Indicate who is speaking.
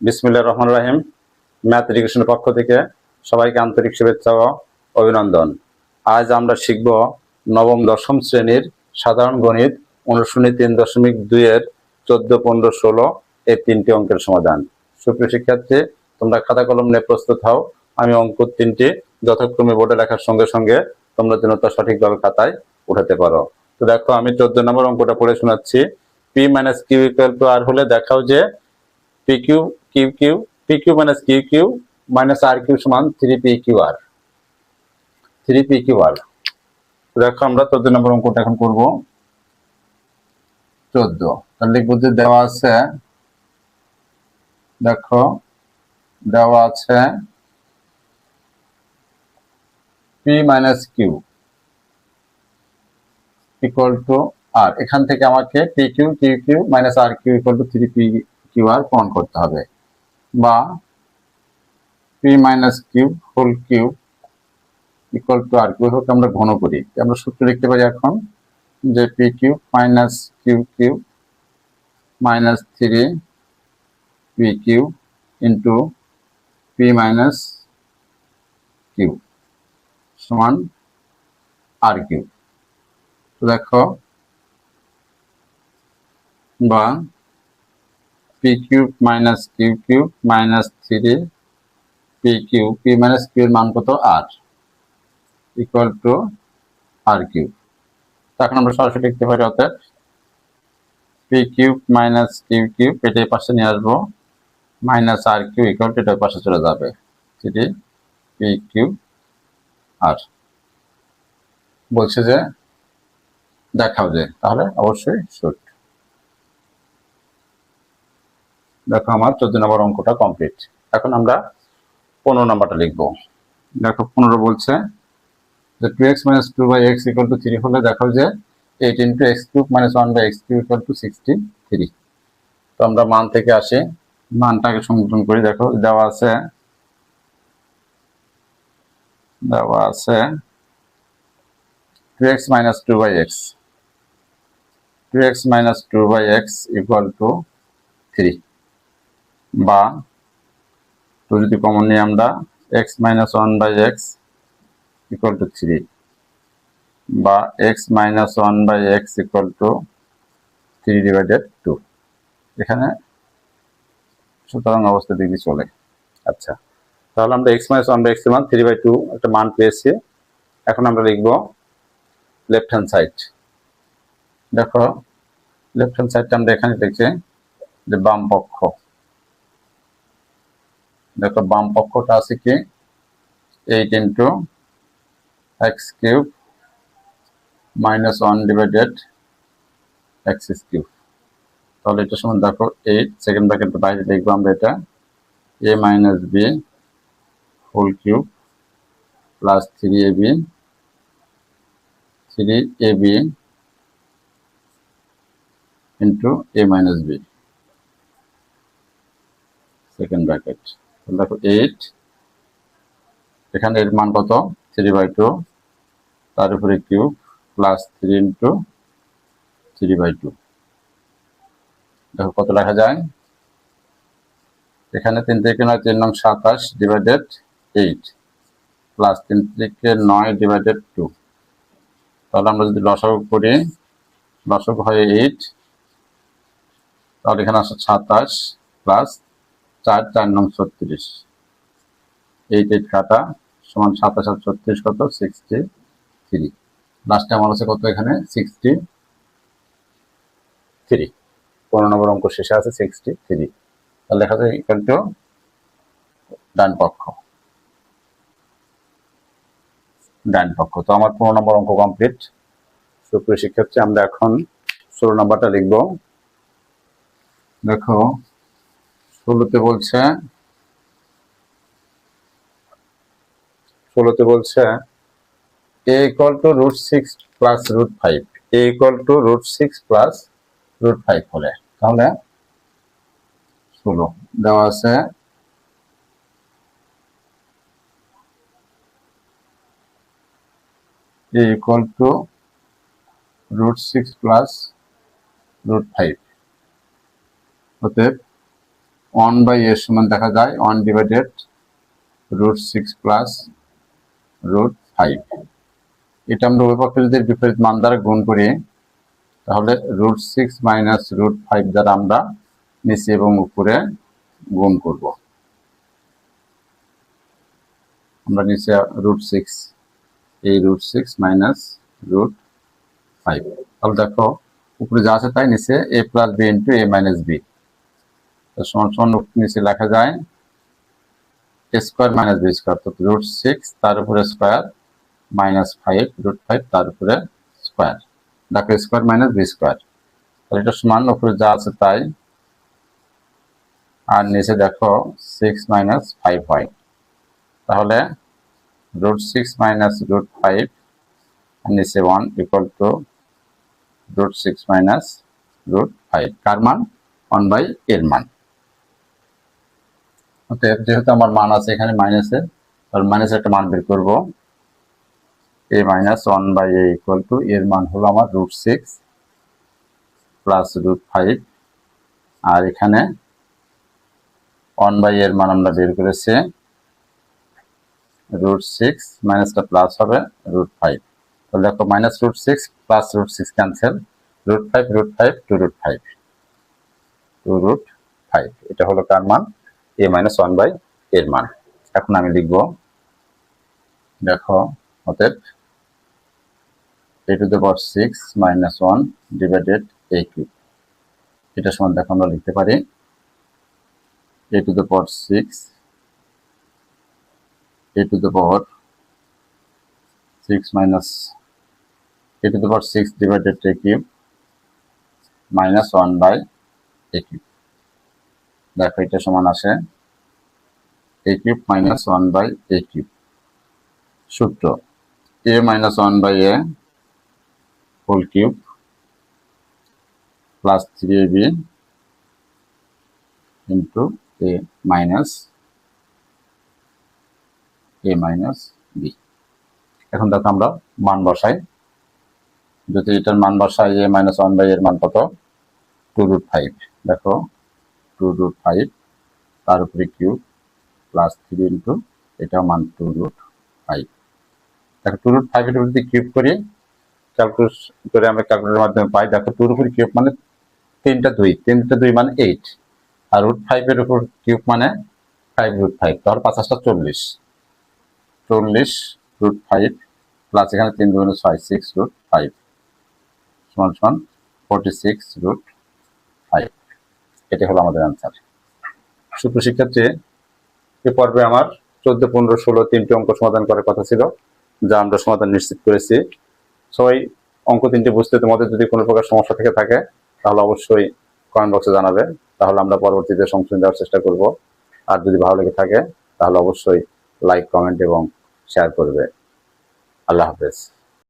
Speaker 1: বিসমিল্লাহ রহমান রাহিম। ম্যাথ এডুকেশনের পক্ষ থেকে সবাইকে আন্তরিক শুভেচ্ছা ও অভিনন্দন। আজ আমরা শিখব নবম, দশম শ্রেণির সাধারণ গণিত অনুশীলনী তিন দশমিক দুইয়ের চোদ্দ, পনেরো, ষোলো এই তিনটি অঙ্কের সমাধান। সুপ্রিয় শিক্ষার্থী, তোমরা খাতা কলম নিয়ে প্রস্তুত হও। আমি অঙ্ক তিনটি। যথাক্রমে বোর্ডে লেখার সঙ্গে সঙ্গে তোমরা যেন তা সঠিকভাবে খাতায় উঠাতে পারো। তো দেখো, আমি চোদ্দ নম্বর অঙ্কটা পড়ে শোনাচ্ছি। P minus Q equal to R হলে দেখাও যে P Q Q Q P Q minus Q Q minus দেখো আমরা চোদ্দ নম্বর অঙ্কটা এখন করব। চোদ্দ। তাহলে লিখব যে দেওয়া আছে, দেখো, দেওয়া আছে P minus Q equal to R এখান থেকে আমাকে P Q Q Q minus R Q equal to three P Q R প্রমাণ করতে হবে। বা P minus Q whole Q equal to R Q হোক আমরা ঘন করি। আমরা সূত্র লিখতে পারি এখন যে P Q minus Q Q minus three P Q into P minus Q সমান আর কিউ দেখো, বা P cube minus Q cube minus three P Q P minus Q এর মান কত? R equal to R cube এখন আমরা সরাসরি লিখতে পারি অর্থাৎ P cube minus Q cube এটা এই পাশে নিয়ে আসব। Minus R Q equal to এটার পাশে চলে যাবে। থ্রি পি কিউব আর বলছে যে দেখাও যে, তাহলে অবশ্যই শুট দেখো আমার চোদ্দ নম্বর অঙ্কটা কমপ্লিট এখন আমরা পনেরো নম্বরটা লিখব। দেখো পনেরো বলছে যে two X minus two by X equal to three হলে দেখো যে eight into X cube minus one by X cube equal to sixty three তো আমরা মান থেকে আসি। মানটাকে সংযোজন করি। দেখো দেওয়া আছে দেওয়া আছে two X minus two by X two X minus two by X equal to three বা টু যদি কমন নিই আমরা X minus one by X equal to three বা X minus one by X equal to three divided two এখানে সুতরাং অবস্থা দিকে চলে। আচ্ছা তাহলে আমরা X minus one by X মান থ্রি বাই টু একটা মান পেয়েছি। এখন আমরা লিখব লেফট হ্যান্ড সাইড দেখো লেফট হ্যান্ড সাইডটা আমরা এখানে লিখছি যে বাম পক্ষ। দেখো, বাম পক্ষটা আছে কি? Eight into X cube minus one divided X cube তাহলে এটা সময় দেখো এইট সেকেন্ড ব্র্যাকেট বাইরে লিখব আমরা এটা। A minus B whole cube plus three A B three A B into A minus B second bracket দেখো এইট এখানে এর মান কত? থ্রি বাই টু তার উপরে cube plus three into three by two দেখো কত লেখা যায়? এখানে তিন থেকে নয়, তিন নং সাতাশ ডিভাইডেড এইট প্লাস তিন থেকে নয় ডিভাইডেড টু তাহলে আমরা যদি লসাগু করি লসাগু হয় এইট তাহলে এখানে আসে সাতাশ প্লাস চার চার নং ছত্রিশ। এইট এইট কাটা সমান সাতাশ আর ছত্রিশ কত? সিক্সটি থ্রি লাস্টে আমার আছে কত এখানে? সিক্সটি থ্রি পনেরো নম্বর অঙ্ক শেষে আছে সিক্সটি থ্রি তাহলে দেখা যায় এখান ডান পক্ষ। ডান পক্ষ। তো আমার পনেরো নম্বর অঙ্ক কমপ্লিট সুপ্রিয় শিক্ষার্থী, আমরা এখন ষোলো নম্বরটা লিখব। দেখো ষোলোতে বলছে ষোলোতে বলছে A equal to root six plus root five A equal to root six plus root five হলে, তাহলে ষোলো দেওয়া আছে। A equal to root 6 plus root 5 অতএব ওয়ান বাই এর সমান দেখা যায় one divided root six plus root five এটা আমরা উভয় পক্ষে যদি বিপরীত মান দ্বারা গুণ করি, তাহলে root six minus root five দ্বারা আমরা নিচে এবং উপরে গুণ করব। আমরা নিচে রুট সিক্স এই root six minus root five তাহলে দেখো, উপরে যা আছে তাই নিচে A plus B into A minus B সমান নিচে লেখা যায় স্কোয়ার মাইনাস বি স্কোয়ার তো রুট সিক্স তার উপরে square minus five root five তার উপরে স্কোয়ার দেখো স্কোয়ার মাইনাস বি স্কোয়ার তাহলে এটা সমান, উপরে যা আছে তাই। আর নিচে দেখো সিক্স মাইনাস ফাইভ হয় তাহলে root six minus root five আর নিচে one equal to root six minus root five কার মান? ওয়ান বাই এর মান। যেহেতু আমার মান আছে এখানে মাইনাসের তাহলে মাইনাস একটা মান বের করব। A minus one by A equal to এর মান হলো আমার root six plus root five আর এখানে ওয়ান বাই এর মান আমরা বের করেছি রুট সিক্স মাইনাসটা প্লাস হবে রুট ফাইভ তাহলে দেখো minus root six plus root six cancel root five root five two root five two root five এটা হলো কার মান? এ মাইনাস ওয়ান বাই এর মান। এখন আমি লিখব, দেখো, অতএব A to the power six minus one divided A cube এটা সমান দেখো, আমরা লিখতে পারি A to the power six A to the power six minus A to the power six divided A cube minus one by A cube দেখো, এটা সমান আসে A cube minus one by A cube সূত্র A minus one by A whole cube plus three A B into A minus A minus B এখন দেখো আমরা মান বসাই। যদি এটার মান বসাই এ মাইনাস ওয়ান বাই এর মান কত? টু রুট ফাইভ দেখো টু রুট ফাইভ তার উপরে কিউব প্লাস থ্রি ইন্টু এটা মান টু রুট ফাইভ দেখো টু রুট ফাইভ এর যদি কিউব করি ক্যালকুলেট করে আমরা ক্যালকুলেটারের মাধ্যমে পাই, দেখো টুর উপর কিউব মানে তিনটা দুই তিনটা দুই মানে এইট আর রুট ফাইভের উপর কিউব মানে ফাইভ রুট ফাইভ তাহলে পাঁচাশটা চল্লিশ। চল্লিশ রুট ফাইভ প্লাস এখানে তিন দুগুণে ছয় সিক্স রুট ফাইভ সমান সমান ফোরটি সিক্স রুট ফাইভ এটি হলো আমাদের অ্যান্সার সুপ্র শিক্ষার্থী, এ পর্বে আমার চোদ্দ, পনেরো, ষোলো তিনটি অঙ্ক সমাধান করার কথা ছিল, যা আমরা সমাধান নিশ্চিত করেছি। সবাই অঙ্ক তিনটি বুঝতে তোমাদের যদি কোনো প্রকার সমস্যা থেকে থাকে, তাহলে অবশ্যই কমেন্ট বক্সে জানাবে। তাহলে আমরা পরবর্তীতে সংশোধন দেওয়ার চেষ্টা করব। আর যদি ভালো লেগে থাকে, তাহলে অবশ্যই লাইক কমেন্ট এবং শেয়ার করবে। আল্লাহ হাফেজ।